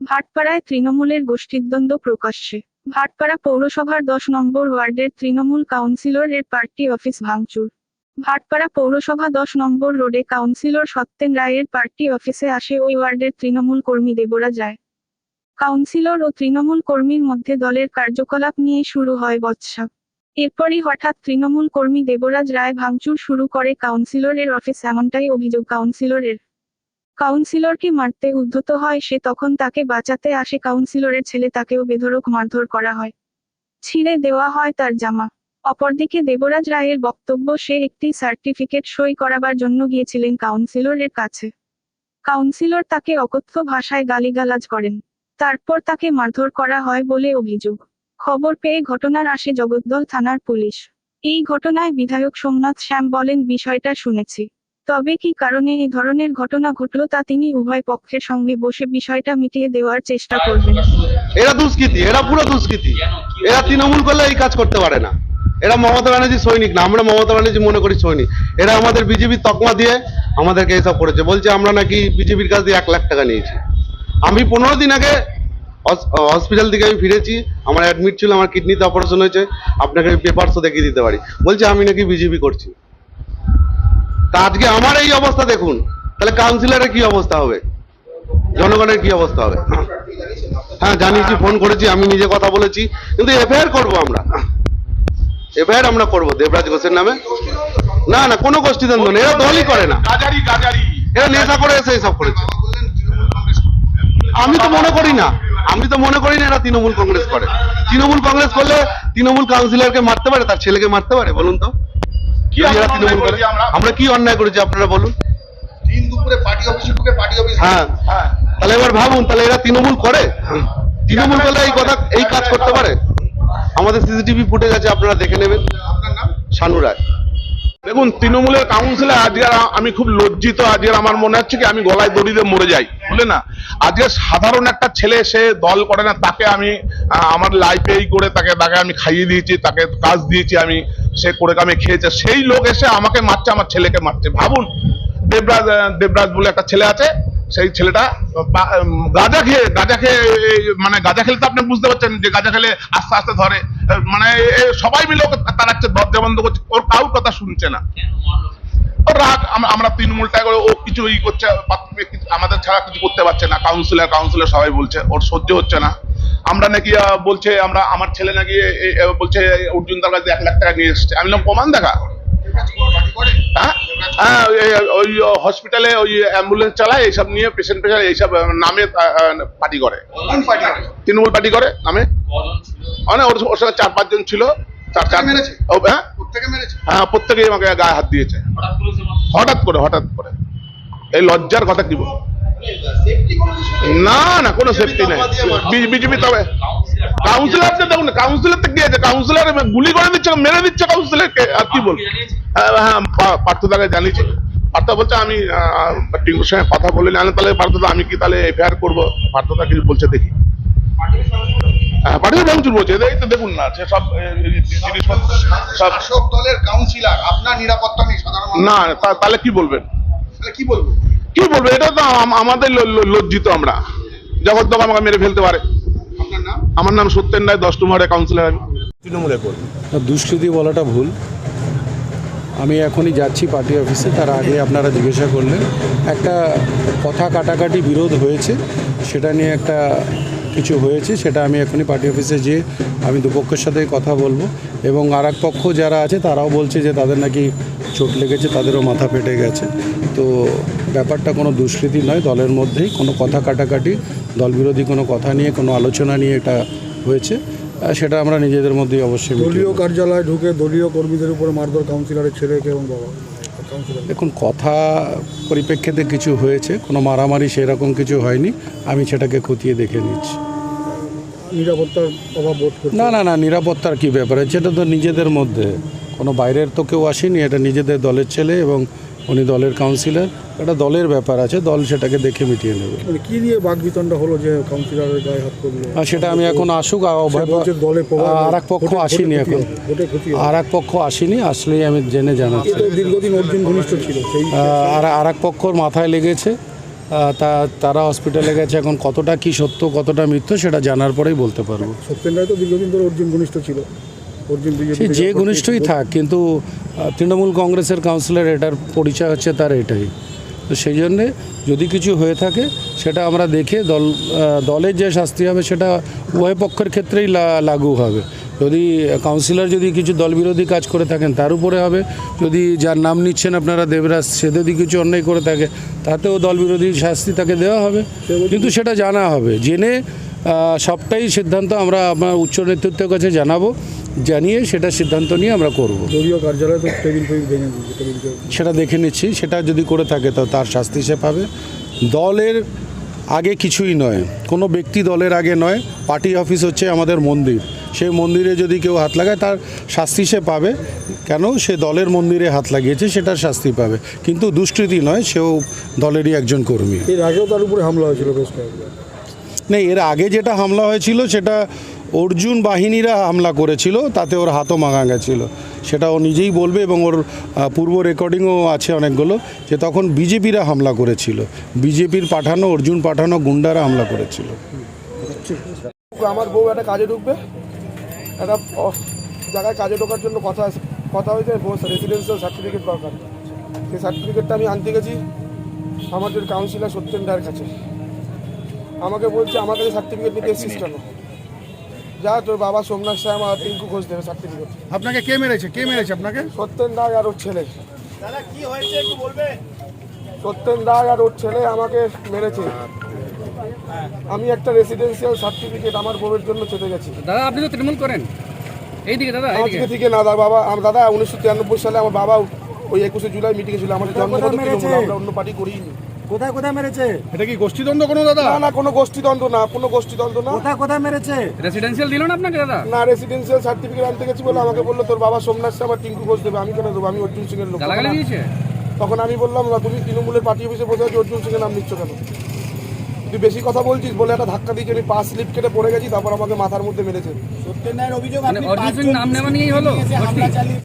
ভাটপাড়ায় তৃণমূলের গোষ্ঠীদ্বন্দ্ব প্রকাশ্যে। ভাটপাড়া পৌরসভার দশ নম্বর ওয়ার্ডের তৃণমূল কাউন্সিলর এর পার্টি অফিস ভাঙচুর। ভাটপাড়া পৌরসভা দশ নম্বর রোডে কাউন্সিলর সত্যেন রায়ের পার্টি অফিসে আসে ওই ওয়ার্ডের তৃণমূল কর্মী দেবরা যায় কাউন্সিলর ও তৃণমূল কর্মীর মধ্যে দলের কার্যকলাপ নিয়ে শুরু হয় বৎসা এরপরই হঠাৎ তৃণমূল কর্মী দেবরাজ রায় ভাঙচুর শুরু করে কাউন্সিলরের অফিস, এমনটাই অভিযোগ কাউন্সিলরের। কাউন্সিলরকে মারতে উদ্ধত হয়, সে তখন তাকে বাঁচাতে আসে। কাউন্সিলরের ছেলে তাকেও বেধরক মারধর করা হয়। ছিঁড়ে দেওয়া হয় তার জামা। অপরদিকে দেবরাজ রায়ের বক্তব্য, সে একটি সার্টিফিকেট সই করাবার জন্য গিয়েছিলেন কাউন্সিলরের কাছে। কাউন্সিলর তাকে অকথ্য ভাষায় গালিগালাজ করেন। তারপর তাকে মারধর করা হয় বলে অভিযোগ। খবর পেয়ে ঘটনার আসে জগদ্দল থানার পুলিশ। এই ঘটনায় বিধায়ক সোমনাথ শ্যাম বলেন, বিষয়টা শুনেছি। তবে কি কারণে এই ধরনের ঘটনা ঘটল তা তিনি উভয় পক্ষের সঙ্গে বসে বিষয়টা মিটিয়ে দেওয়ার চেষ্টা করবেন। এরা দুষ্কৃতি, এরা পুরো দুষ্কৃতি। এরা তৃণমূল করলে এই কাজ করতে পারে না। এরা মমতা ব্যানার্জি সৈনিক না, আমরা মমতা ব্যানার্জি মনে করি সৈনিক। এরা আমাদের বিজেপির তকমা দিয়ে আমাদেরকে এসব করেছে। বলছে, আমরা নাকি বিজেপির কাছ দিয়ে এক লাখ টাকা নিয়েছি। আমি পনেরো দিন আগে হসপিটাল থেকে আমি ফিরেছি। আমার অ্যাডমিট ছিল, আমার কিডনিতে অপারেশন হয়েছে। আপনাকে আমি পেপারসও দেখিয়ে দিতে পারি। বলছে, আমি নাকি বিজেপি করছি। তা আজকে আমার এই অবস্থা দেখুন। তাহলে কাউন্সিলরের কি অবস্থা হবে? জনগণের কি অবস্থা হবে? হ্যাঁ জানিয়েছি ফোন করেছি আমি নিজে কথা বলেছি। কিন্তু এফআইআর করব আমরা। এফআইআর আমরা করব দেবরাজ ঘোষের নামে। না না কোনো গোষ্ঠীদ্বন্দ্ব নেই এরা দলই করে না। এরা নেশা করে এসে এসব করেছে। আমি তো মনে করি না আমি তো মনে করি না এরা তৃণমূল কংগ্রেস করে। তৃণমূল কংগ্রেস করলে তৃণমূল কাউন্সিলরকে মারতে পারে তার ছেলেকে মারতে পারে বলুন তো। কি আমরা কি অন্যায় করেছি আপনারা বলুন? দিন দুপুরে পার্টি অফিসে ঢুকে পার্টি অফিস হ্যাঁ। হ্যাঁ। তাহলে এবার ভাবুন তাহলে এরা তৃণমূল করে? তৃণমূল করলে এই কথা এই কাজ করতে পারে? আমাদের সিসিটিভি ফুটেজ আছে আপনারা দেখে নেবেন। আপনার শানু রায়। দেখুন তৃণমূলের কাউন্সিলে আজকে আমি খুব লজ্জিত আজকে আমার মনে হচ্ছে কি আমি গলায় দড়ি দিয়ে মরে যাই বুঝলে না? আজকে সাধারণ একটা ছেলে সে দল করে না তাকে আমি আমার লাইফে এই করে তাকে তাকে আমি খাইয়ে দিয়েছি তাকে কাজ দিয়েছি আমি। সে করে কামে খেয়েছে। সেই লোক এসে আমাকে মারছে, আমার ছেলেকে মারছে। ভাবুন, দেবরাজ দেবরাজ বলে একটা ছেলে আছে, সেই ছেলেটা গাঁজা খেয়ে গাঁজা খেয়ে মানে গাঁজা খেলে তো আপনি বুঝতে পারছেন যে গাঁজা খেলে আস্তে আস্তে ধরে। মানে সবাই মিলে ওকে তাড়াচ্ছে, দরজা বন্ধ করছে, ওর কারুর কথা শুনছে না। রাগ আম- আমরা তৃণমূলটা করে ও কিছু ই করছে আমাদের ছাড়া কিছু করতে পারছে না কাউন্সিলর কাউন্সিলর সবাই বলছে ওর সহ্য হচ্ছে না। আমরা নাকি বলছে আমরা আমার ছেলে নাকি বলছে অর্জুন তার কাছে এক লাখ টাকা নিয়ে এসছে। আমি বললাম প্রমাণ দেখা। হ্যাঁ? হ্যাঁ ওই- হসপিটালে ওই অ্যাম্বুলেন্স চালায় এইসব নিয়ে পেশেন্ট পেশেন্ট এইসব নামে পার্টি করে। কোন পার্টি করে তৃণমূল পার্টি করে নামে। মানে ওর ওর সঙ্গে চার পাঁচজন ছিল। হ্যাঁ? প্রত্যেকে মেরেছে? প্রত্যেকেই আমাকে গায়ে হাত দিয়েছে। হঠাৎ করে হঠাৎ করে। এই লজ্জার কথা কি বল সেফটি কোনো কিছু নেই। না না কোনো সেফটি নেই। তকমা দিয়ে মারছে। বিজেপি তবে কাউন্সিলর দেখুন কাউন্সিলর তো কি আছে? কাউন্সিলর গুলি করে দিচ্ছে মেরে দিচ্ছে কাউন্সিলরকে আর কি বল হ্যাঁ হ্যাঁ পা- পার্থদাকে জানিয়েছি। পার্থ বলছে আমি টিঙ্কুর সঙ্গে কথা বলে নিলাম তাহলে পার্থদা আমি কি তাহলে এফআইআর করব? পার্থদা কিছু বলছে দেখি। হ্যাঁ পার্টির ভাঙচুর বলছে এই তো দেখুন না সে সব জিনিসপত্র সব শাসক দলের কাউন্সিলর আপনার নিরাপত্তা নেই সাধারণ না তা- তাহলে কি বলবেন? তাহলে কি বলব কি বলব এটা তো আম- আমাদের ল- ল- লজ্জিত আমরা। জগৎ আমাকে মেরে ফেলতে পারে। আপনার নাম? আমার নাম সত্যেন রায় দশ নম্বরের কাউন্সিলর আমি। তৃণমূলের কর্মী না, দুষ্কৃতি বলাটা ভুল। আমি এখনই যাচ্ছি পার্টি অফিসে তার আগে আপনারা জিজ্ঞাসা করলেন। একটা কথা কাটাকাটি বিরোধ হয়েছে সেটা নিয়ে একটা কিছু হয়েছে সেটা আমি এখনই পার্টি অফিসে যেয়ে আমি দুপক্ষের সাথে কথা বলব। এবং আর পক্ষ যারা আছে তারাও বলছে যে তাদের নাকি চোট লেগেছে তাদেরও মাথা ফেটে গেছে। তো ব্যাপারটা কোনো দুষ্কৃতি নয় দলের মধ্যেই কোনো কথা কাটাকাটি দলবিরোধী কোনো কথা নিয়ে কোনো আলোচনা নিয়ে এটা হয়েছে। সেটা আমরা নিজেদের মধ্যেই অবশ্যই দলীয় কার্যালয়ে ঢুকে দলীয় কর্মীদের উপরে মারধর কাউন্সিলরের ছেলেকে এবং বাবা দেখুন কথা পরিপ্রেক্ষিতে কিছু হয়েছে কোনো মারামারি সেরকম কিছু হয়নি আমি সেটাকে খতিয়ে দেখে নিচ্ছি। নিরাপত্তার অভাব বোধ না না না নিরাপত্তার কি ব্যাপারে? সেটা তো নিজেদের মধ্যে। কোনো বাইরের তো কেউ আসেনি এটা নিজেদের দলের ছেলে এবং উনি দলের কাউন্সিলর এটা দলের ব্যাপার আছে দল সেটাকে দেখে মিটিয়ে নেবে। মানে কি নিয়ে বাগবিতণ্ডা হলো যে কাউন্সিলরের গায়ে হাত করল আর সেটা আমি এখন আসুক আর এক পক্ষ আসেনি এখন। আর এক পক্ষ আসেনি আসলেই আমি জেনে জানাচ্ছি। দীর্ঘদিন অর্জুন ঘনিষ্ঠ ছিল আর আর এক পক্ষর মাথায় লেগেছে তা তারা হসপিটালে গেছে এখন কতটা কি সত্য কতটা মিথ্য সেটা জানার পরেই বলতে পারব। সত্যেন রায় তো দীর্ঘদিন ধরে অর্জুন ঘনিষ্ঠ ছিল। অর্জুন যে ঘনিষ্ঠই থাক কিন্তু তৃণমূল কংগ্রেসের কাউন্সিলর এটার পরিচয় হচ্ছে তার এটাই। তো সেই জন্যে যদি কিছু হয়ে থাকে, সেটা আমরা দেখে দল দলের যে শাস্তি হবে সেটা উভয় পক্ষের ক্ষেত্রেই লাগু হবে। যদি কাউন্সিলর যদি কিছু দলবিরোধী কাজ করে থাকেন, তার উপরে হবে। যদি যার নাম নিচ্ছেন আপনারা দেবরাজ, সে যদি কিছু অন্যায় করে থাকে, তাতেও দলবিরোধী শাস্তি তাকে দেওয়া হবে। কিন্তু সেটা জানা হবে। জেনে সবটাই সিদ্ধান্ত আমরা আমার উচ্চ নেতৃত্বের কাছে জানাব। জানিয়ে সেটা সিদ্ধান্ত নিয়ে আমরা করব। দলীয় কার্যালয়ে সেটা দেখে নিচ্ছি সেটা যদি করে থাকে তো তার শাস্তি সে পাবে। দলের আগে কিছুই নয় কোনো ব্যক্তি দলের আগে নয় পার্টি অফিস হচ্ছে আমাদের মন্দির। সেই মন্দিরে যদি কেউ হাত লাগায় তার শাস্তি সে পাবে। কেন? সে দলের মন্দিরে হাত লাগিয়েছে সেটার শাস্তি পাবে। কিন্তু দুষ্কৃতি নয় সেও দলেরই একজন কর্মী। এর আগেও তার উপরে হামলা হয়েছিল বেশ নেই এর আগে যেটা হামলা হয়েছিল সেটা অর্জুন বাহিনীরা হামলা করেছিল, তাতে ওর হাতও মাঙা গেছিল। সেটা ও নিজেই বলবে এবং ওর পূর্ব রেকর্ডিংও আছে অনেকগুলো, যে তখন বিজেপিরা হামলা করেছিল। বিজেপির পাঠানো, অর্জুন পাঠানো গুন্ডারা হামলা করেছিল। আমার বউ একটা কাজে ঢুকবে। একটা জায়গায় কাজে ঢোকার জন্য কথা কথা হয়েছে, বউ রেসিডেন্সিয়াল সার্টিফিকেট দরকার। সেই সার্টিফিকেটটা আমি আনতে গেছি আমাদের কাউন্সিলর সত্যেন কাছে। আমাকে বলছে, আমার সার্টিফিকেট নিতে এসছিস কেন? যা তোর বাবা সোমনাথ সাহেব আমার টিঙ্কু ঘোষ দেবে সার্টিফিকেট আপনাকে কে মেরেছে? কে মেরেছে আপনাকে? সত্যেন রায় আর ওর ছেলে। সত্যেন রায় আর ওর ছেলে আমাকে মেরেছে। আমি একটা রেসিডেন্সিয়াল সার্টিফিকেট আমার বউয়ের জন্য চেতে গেছি। দাদা আপনি তো তৃণমূল করেন। এইদিকে দাদা আজকে থেকে না দাদা বাবা আমার দাদা উনিশশো তিরানব্বই সালে আমার বাবা ওই একুশে জুলাই মিটিং ছিল। আমাদের আমরা অন্য পার্টি করিনি। কোথায় কোথায় মেরেছে? এটা কি গোষ্ঠীদ্বন্দ্ব কোনো দাদা? না না কোনো গোষ্ঠীদ্বন্দ্ব না কোনো গোষ্ঠীদ্বন্দ্ব না। কোথায় কোথায় মেরেছে? রেসিডেন্সিয়াল দিল না আপনাকে দাদা? না রেসিডেন্সিয়াল সার্টিফিকেট আনতে গেছি বলে আমাকে বলল তোর বাবা সোমনাথ আর টিঙ্কু ঘোষ দেবে আমি কেন দেবো? আমি অর্জুন সিং এর লোক। দিয়েছে? তখন আমি বললাম "না, তুমি তৃণমূলের পার্টি অফিসে বসে আছো অর্জুন সিং এর নাম নিচ্ছ কেন? তুই বেশি কথা বলছিস বলে একটা ধাক্কা দিয়েছি আমি পাঁচ স্লিপ কেটে পড়ে গেছি তারপর আমাকে মাথার মধ্যে মেরেছে। মানে অরিজিৎ সিং নাম নেওয়া নিয়েই হলো গোষ্ঠী?